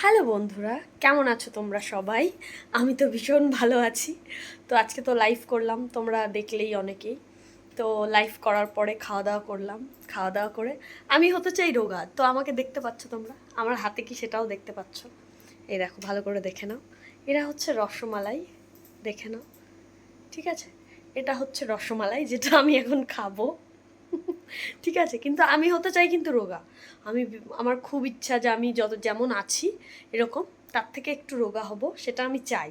Hello বন্ধুরা, কেমন আছো তোমরা সবাই? আমি তো ভীষণ ভালো আছি। তো আজকে তো লাইভ করলাম, তোমরা দেখলেই অনেকেই। তো লাইভ করার পরে খাওয়া দাওয়া করলাম, খাওয়া দাওয়া করে আমি হতে চাই রোগা, তো আমাকে দেখতে পাচ্ছ তোমরা? আমার হাতে কি সেটাও দেখতে পাচ্ছ? এই দেখো, ভালো করে দেখে নাও। এরা হচ্ছে রসমালাই, দেখে নাও। ঠিক আছে? এটা হচ্ছে রসমালাই, যেটা আমি এখন খাব। ঠিক আছে, কিন্তু আমি হতে চাই কিন্তু রোগা। আমি আমার খুব ইচ্ছা যে আমি যত, যেমন আছি এরকম, তার থেকে একটু রোগা হব, সেটা আমি চাই।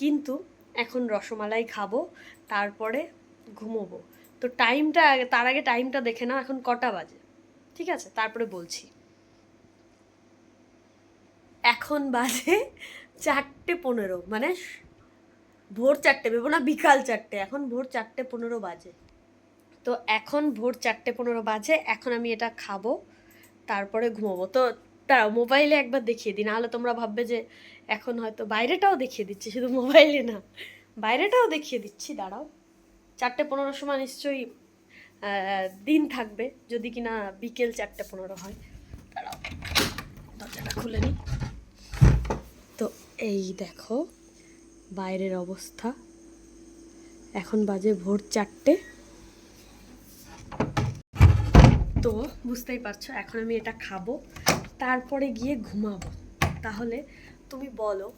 কিন্তু এখন রসমালাই খাব, তারপরে ঘুমোবো। তো টাইমটা তার আগে টাইমটা দেখে নাও, এখন কটা বাজে। ঠিক আছে, তারপরে বলছি। এখন বাজে চারটে পনেরো মানে ভোর চারটে ভেবো না, বিকাল চারটে, এখন ভোর চারটে পনেরো বাজে। তো এখন ভোর চারটে পনেরো বাজে, এখন আমি এটা খাব, তারপরে ঘুমোবো। তো দাঁড়াও, মোবাইলে একবার দেখিয়ে দিই, নাহলে তোমরা ভাববে যে এখন হয়তো বাইরেটাও দেখিয়ে দিচ্ছি, শুধু মোবাইলে না। বাইরেটাও দেখিয়ে দিচ্ছি, দাঁড়াও। চারটে পনেরোর সময় নিশ্চয়ই দিন থাকবে, যদি কিনা বিকেল চারটে পনেরো হয়। দাঁড়াও, দরজাটা খুলে নিই। তো এই দেখো, বাইরের অবস্থা। এখন বাজে ভোর চারটে। তো বুঝতেই পারছ, এখন আমি এটা খাব, তারপরে গিয়ে ঘুমাবো। তাহলে তুমি বলো,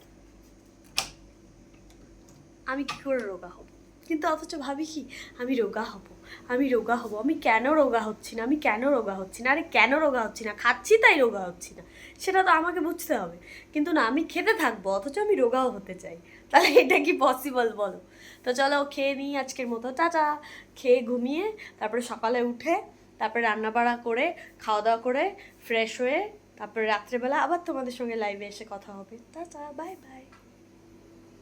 আমি কি করে রোগা হব? কিন্তু অথচ ভাবি কি, আমি রোগা হব, আমি রোগা হব, আমি কেন রোগা হচ্ছি না, আমি কেন রোগা হচ্ছি না? আরে কেন রোগা হচ্ছি না? খাচ্ছি তাই রোগা হচ্ছি না। সেটা তো আমাকে বুঝতে হবে। কিন্তু না, আমি খেতে থাকব, অথচ আমি রোগাও হতে চাই। তাহলে এটা কি পসিবল বলো? তো চলো খেয়ে নিই আজকের মতো। চাচা খেয়ে ঘুমিয়ে, তারপরে সকালে উঠে তারপরে রান্না বাড়া করে খাওয়া দাওয়া করে ফ্রেশ হয়ে, তারপরে রাত্রেবেলা আবার তোমাদের সঙ্গে লাইভে এসে কথা হবে। তা বাই বাই